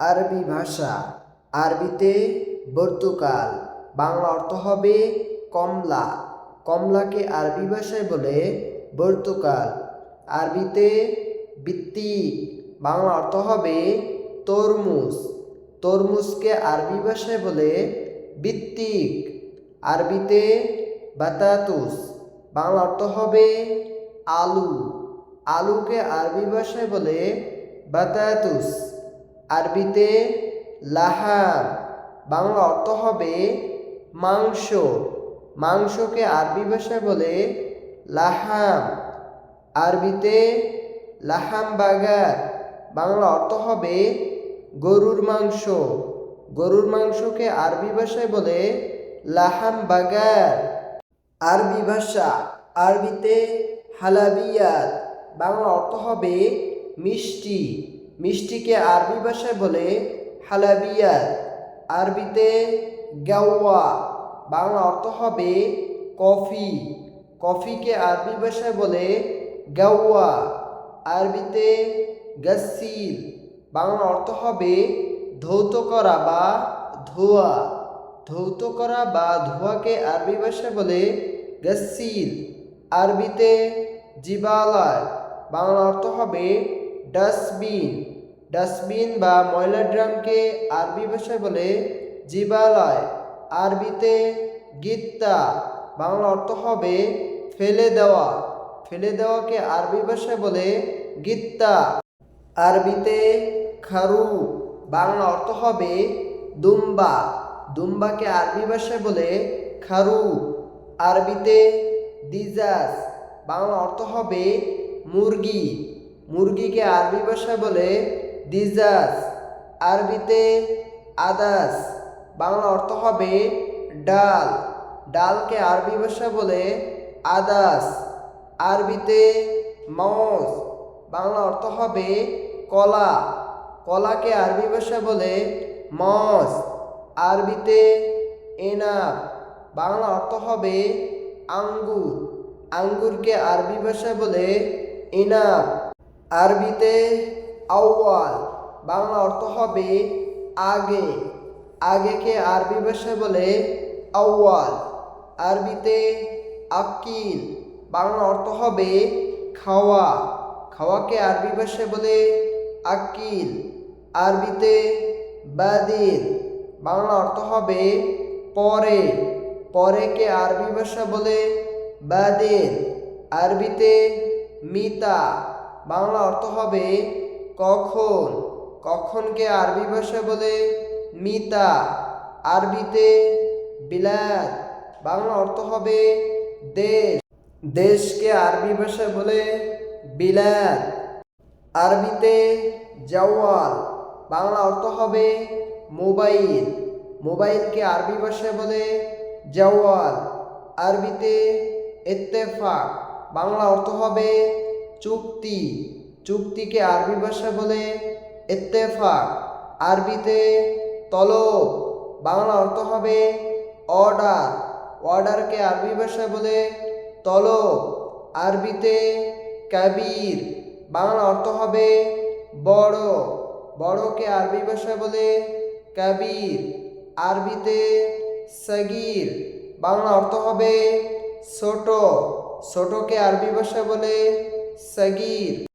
আরবি ভাষা। আরবিতে বর্তুকাল, বাংলা অর্থ হবে কমলা। কমলাকে আরবি ভাষায় বলে বর্তুকাল। আরবিতে বৃত্তিক বাংলা অর্থ হবে তরমুজ। তরমুজকে আরবি ভাষায় বলে বৃত্তিক আরবিতে বাতাতুস, বাংলা অর্থ হবে আলু। আলুকে আরবি ভাষায় বলে বাতাতুস। আরবিতে লাহাম বাংলা অর্থ হবে মাংস। মাংসকে আরবি ভাষায় বলে লাহাম। আরবিতে লাহাম বাগার। বাংলা অর্থ হবে গরুর মাংস। গরুর মাংসকে আরবি ভাষায় বলে লাহাম বাগার। আরবি ভাষা, আরবিতে হালাবিয়াত। বাংলা অর্থ হবে মিষ্টি। মিষ্টিকে আরবি ভাষায় বলে হালাবিয়াত আরবিতে গাওয়া। বাংলা অর্থ হবে কফি। কফিকে আরবি ভাষায় বলে গাওয়া। আরবিতে গাসিল। বাংলা অর্থ হবে ধৌত করা বা ধোয়া। ধৌত করা বা ধোয়াকে আরবি ভাষায় বলে গাসিল। আরবিতে জিবালায়। বাংলা অর্থ হবে ডাস্টবিন। ডাস্টবিন বা ময়লা ড্রামকে আরবি ভাষায় বলে জিবালয়। আরবিতে গিত্তা, বাংলা অর্থ হবে ফেলে দেওয়া। ফেলে দেওয়াকে আরবি ভাষায় বলে গিত্তা। আরবিতে খারু, বাংলা অর্থ হবে দুম্বা। দুম্বাকে আরবি ভাষায় বলে খারু। আরবিতে দিজাস, বাংলা অর্থ হবে মুরগি। মুরগিকে আরবি ভাষায় বলে দিজাস আরবিতে আদাস, বাংলা অর্থ হবে ডাল। ডালকে আরবি ভাষা বলে আদাস, আরবিতে মজ, বাংলা অর্থ হবে কলা। কলাকে আরবি ভাষা বলে মজ, আরবিতে এনাব, বাংলা অর্থ হবে আঙ্গুর। আঙ্গুরকে আরবি ভাষা বলে ইনাব আরবিতে আউয়াল, বাংলা অর্থ হবে আগে। আগেকে আরবি ভাষায় বলে আউয়াল। আরবিতে আকিল, বাংলা অর্থ হবে খাওয়া। খাওয়াকে আরবি ভাষায় বলে আকিল। আরবিতে বাদিল, বাংলা অর্থ হবে পরে। পরেকে আরবি ভাষা বলে বাদিল। আরবিতে মিতা বাংলা অর্থ হবে কখন? কখনকে আরবি ভাষা বলে মিতা, আরবিতে বিলাদ বাংলা অর্থ হবে দেশ। দেশকে আরবি ভাষায় বলে বিলাদ আরবিতে জাওয়াল। বাংলা অর্থ হবে মোবাইল। মোবাইলকে আরবি ভাষায় বলে জাওয়াল। আরবিতে ইত্তেফাক। বাংলা অর্থ হবে চুক্তি। চুক্তিকে আরবি ভাষা বলে ইত্তেফাক। আরবিতে তলব, বাংলা অর্থ হবে অর্ডার। অর্ডারকে আরবি ভাষা বলে তলব। আরবিতে কাবির, বাংলা অর্থ হবে বড়। বড়কে আরবি ভাষা বলে কাবির। আরবিতে সগির, বাংলা অর্থ হবে ছোট। ছোটকে আরবি ভাষা বলে সগির।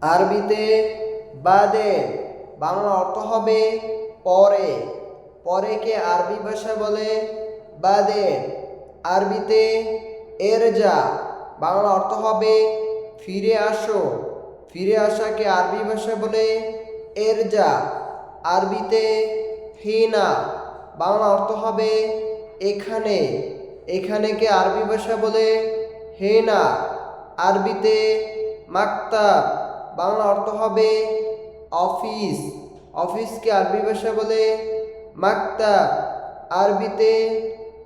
আরবিতে বাদে, বাংলা অর্থ হবে পরে। পরেকে আরবি ভাষা বলে বাদে। আরবিতে এরজা, বাংলা অর্থ হবে ফিরে আসো। ফিরে আসাকে আরবি ভাষা বলে এরজা। আরবিতে হিনা, বাংলা অর্থ হবে এখানে। এখানেকে আরবি ভাষা বলে হেনা। আরবিতে মাক্তাব বাংলা অর্থ হবে অফিস। অফিসকে আরবি ভাষা বলে মাক্তা, আরবিতে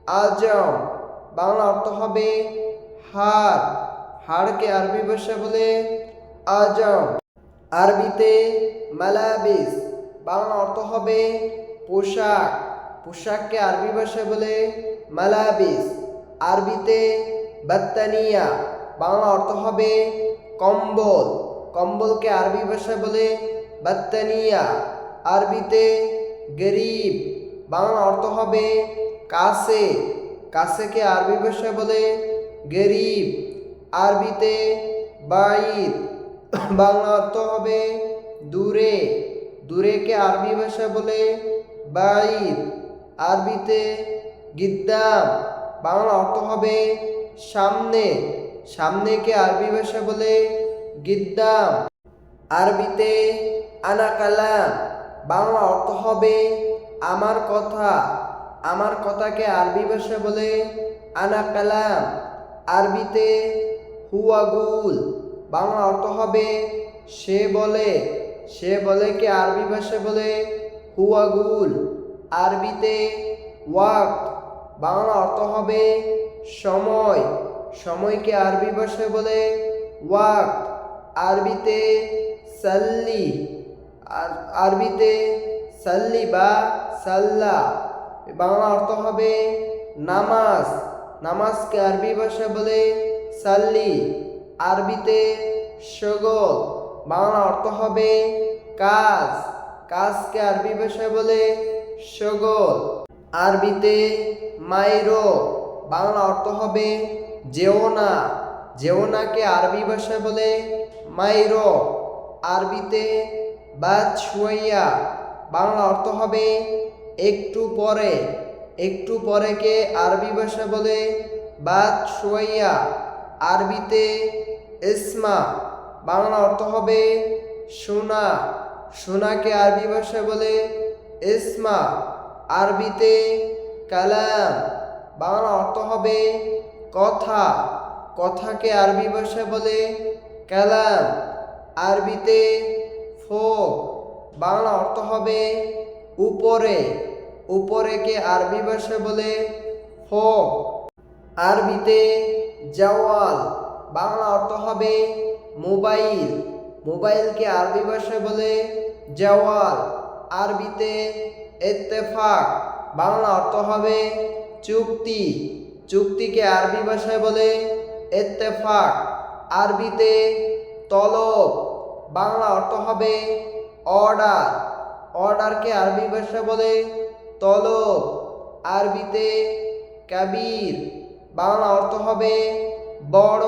আজম, বাংলা অর্থ হবে হার। হাড়কে আরবি ভাষা বলে আজম। আরবিতে মালাবিস, বাংলা অর্থ হবে পোশাক। পোশাককে আরবি ভাষা বলে মালাবিস। আরবিতে বাত্তানিয়া, বাংলা অর্থ হবে কম্বল। কম্বলকে আরবি ভাষা বলে বাত্তানিয়া। আরবিতে গরিব। বাংলা অর্থ হবে কাছে। কাছেকে আরবি ভাষায় বলে গরিব। আরবিতে বাইদ বাংলা অর্থ হবে দূরে। দূরেকে আরবি ভাষা বলে বাইদ আরবিতে গিদ্দাম। বাংলা অর্থ হবে সামনে। সামনেকে আরবি ভাষা বলে? গিদ্দাম। আরবিতে আনা কালাম। বাংলা অর্থ হবে, আমার কথা। আমার কথাকে আরবি ভাষা বলে, আনা কালাম। আরবিতে হুয়াগুল বাংলা অর্থ হবে, সে বলে। সে বলে কে আরবি ভাষা বলে? হুয়াগুল আরবিতে, ওয়াক্ত। বাংলা অর্থ হবে, সময়। সময়কে আরবি ভাষায় বলে ওয়াক, আরবিতে সাল্লি, আর আরবিতে সাল্লি বা সাল্লা। বাংলা অর্থ হবে নামাজ। নামাজকে আরবি ভাষা বলে সাল্লি, আরবিতে সগল। বাংলা অর্থ হবে কাজ। কাজকে আরবি ভাষায় বলে সগল। আরবিতে মাইরো। বাংলা অর্থ হবে যেও না, যেও নাকে আরবি ভাষায় বলে, মাইরো, আরবিতে বাদশুয়াইয়া বাংলা অর্থ হবে, একটু পরে, একটু পরেকে আরবি ভাষা বলে বাদশুয়াইয়া আরবিতে ইসমা, বাংলা অর্থ হবে সোনা সোনাকে আরবি ভাষা বলে, ইসমা, আরবিতে কালাম, বাংলা অর্থ হবে কথা, কথাকে আরবি ভাষা বলে কালাম, আরবিতে ফোক, বাংলা অর্থ হবে উপরে, উপরেকে আরবি ভাষা বলে ফোক, আরবিতে জওয়াল, বাংলা অর্থ হবে মোবাইল, মোবাইলকে আরবি ভাষায় বলে জওয়াল, আরবিতে ইত্তেফাক বাংলা অর্থ হবে চুক্তি। চুক্তিকে আরবি ভাষায় বলে এত্তেফাক। আরবিতে তলব, বাংলা অর্থ হবে অর্ডার। অর্ডারকে আরবি ভাষা বলে তলব। আরবিতে কাবির, বাংলা অর্থ হবে বড়।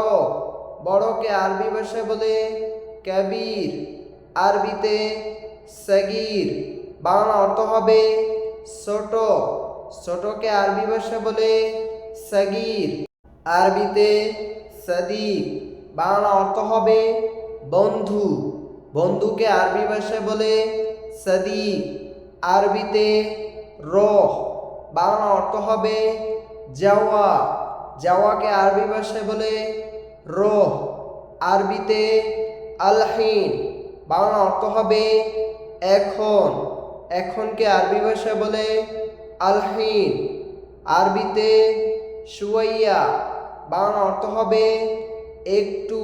বড়কে আরবি ভাষায় বলে কাবির। আরবিতে সগির, বাংলা অর্থ হবে ছোট। ছোটকে আরবি ভাষা বলে সগির। আরবিতে সদিক বাংলা অর্থ হবে বন্ধু। বন্ধুকে আরবি ভাষায় বলে সদিক আরবিতে রহ। বাংলা অর্থ হবে যাওয়া। যাওয়াকে আরবি ভাষায় বলে রোহ। আরবিতে আলহিন। বাংলা অর্থ হবে এখন। এখনকে আরবি ভাষায় বলে আলহিন। আরবিতে সুয়াইয়া বাংলা অর্থ হবে একটু।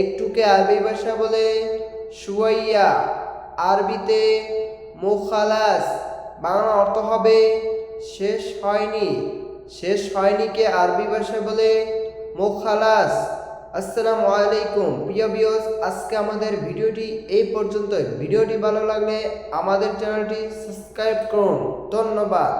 একটুকে আরবি ভাষা বলে সুয়াইয়া। আরবিতে মুখালাস বাংলা অর্থ হবে শেষ হয়নি। শেষ হয়নিকে আরবি ভাষায় বলে মুখালাস। আসসালামু আলাইকুম। প্রিয় বিয়স আজকে আমাদের ভিডিওটি এই পর্যন্ত ভিডিওটি ভালো লাগলে আমাদের চ্যানেলটি সাবস্ক্রাইব করুন। ধন্যবাদ।